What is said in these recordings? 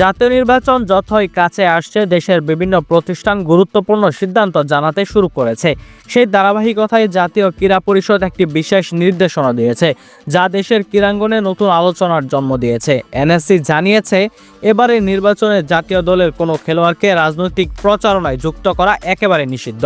জাতীয় নির্বাচন যথই কাছে আসছে, দেশের বিভিন্ন প্রতিষ্ঠান গুরুত্বপূর্ণ সিদ্ধান্ত জানাতে শুরু করেছে। সেই ধারাবাহিকতায় জাতীয় ক্রীড়া পরিষদ একটি বিশেষ নির্দেশনা দিয়েছে, যা দেশের ক্রীড়াঙ্গনে নতুন আলোচনার জন্ম দিয়েছে। এনএসসি জানিয়েছে এবারে নির্বাচনে জাতীয় দলের কোনো খেলোয়াড়কে রাজনৈতিক প্রচারণায় যুক্ত করা একেবারে নিষিদ্ধ।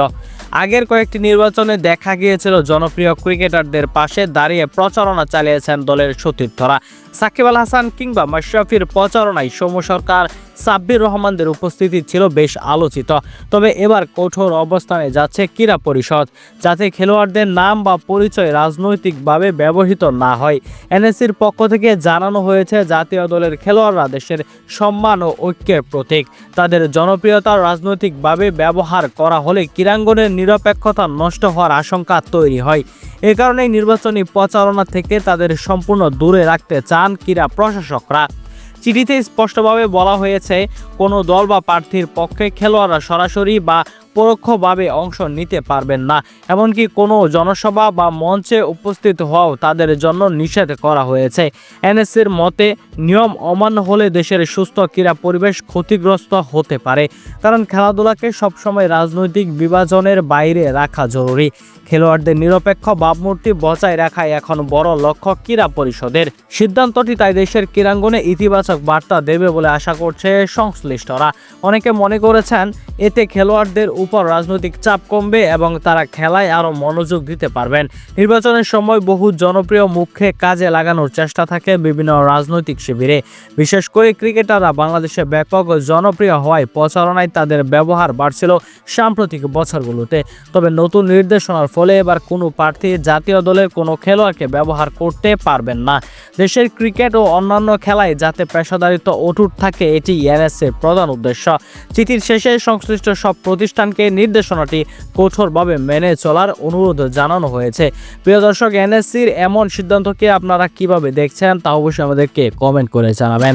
আগের কয়েকটি নির্বাচনে দেখা গিয়েছিল, জনপ্রিয় ক্রিকেটারদের পাশে দাঁড়িয়ে প্রচারণা চালিয়েছেন দলের সতীর্থরা। সাকিব আল হাসান কিংবা মাশরাফির প্রচারণায় সৌম্য সরকার সাব্বির রহমানদের উপস্থিতি ছিল বেশ আলোচিত। তবে এবার কঠোর অবস্থানে যাচ্ছে ক্রীড়া পরিষদ, যাতে খেলোয়াড়দের নাম বা পরিচয় রাজনৈতিকভাবে ব্যবহৃত না হয়। এনএসসির পক্ষ থেকে জানানো হয়েছে, জাতীয় দলের খেলোয়াড়রা দেশের সম্মান ও ঐক্যের প্রতীক। তাদের জনপ্রিয়তা রাজনৈতিকভাবে ব্যবহার করা হলে ক্রীড়াঙ্গনের নিরপেক্ষতা নষ্ট হওয়ার আশঙ্কা তৈরি হয়। এ কারণেই নির্বাচনী প্রচারণা থেকে তাদের সম্পূর্ণ দূরে রাখতে চান ক্রীড়া প্রশাসকরা। চিঠিতে স্পষ্টভাবে বলা হয়েছে কোনো দল বা প্রার্থীর পক্ষে খেলোয়াড়রা সরাসরি বা পরোক্ষভাবে অংশ নিতে পারবেন না। এমনকি কোনো জনসভা বা মঞ্চে উপস্থিত হওয়াও তাদের জন্য নিষেধ করা হয়েছে। এনএসসির মতে, নিয়ম অমান্য হলে দেশের সুস্থ ক্রীড়া পরিবেশ ক্ষতিগ্রস্ত হতে পারে, কারণ খেলাধুলাকে সবসময় রাজনৈতিক বিভাজনের বাইরে রাখা জরুরি। খেলোয়াড়দের নিরপেক্ষ ভাবমূর্তি বজায় রাখাই এখন বড় লক্ষ্য ক্রীড়া পরিষদের। সিদ্ধান্তটি তাই দেশের ক্রীড়াঙ্গনে ইতিবাচক বার্তা দেবে বলে আশা করছে সংশ্লিষ্টরা। অনেকে মনে করেছেন, এতে খেলোয়াড়দের উপর রাজনৈতিক চাপ কমবে এবং তারা খেলায় আরও মনোযোগ দিতে পারবেন। নির্বাচনের সময় বহু জনপ্রিয় মুখে কাজে লাগানোর চেষ্টা থাকে বিভিন্ন রাজনৈতিক শিবিরে। বিশেষ করে ক্রিকেটাররা বাংলাদেশে ব্যাপক জনপ্রিয় হওয়ায় প্রচারণায় তাদের ব্যবহার বাড়ছিল সাম্প্রতিক বছরগুলোতে। তবে নতুন নির্দেশনার ফলে এবার কোনো প্রার্থী জাতীয় দলের কোনো খেলোয়াড়কে ব্যবহার করতে পারবেন না। দেশের ক্রিকেট ও অন্যান্য খেলায় যাতে পেশাদারিত্ব অটুট থাকে, এটি এনএসএর প্রধান উদ্দেশ্য। চিঠির শেষে সংশ্লিষ্ট সব প্রতিষ্ঠানকে নির্দেশনাটি কঠোরভাবে মেনে চলার অনুরোধ জানানো হয়েছে। প্রিয় দর্শক, এনএসসির এমন সিদ্ধান্তকে আপনারা কীভাবে দেখছেন তা অবশ্যই আমাদেরকে কমেন্ট করে জানাবেন।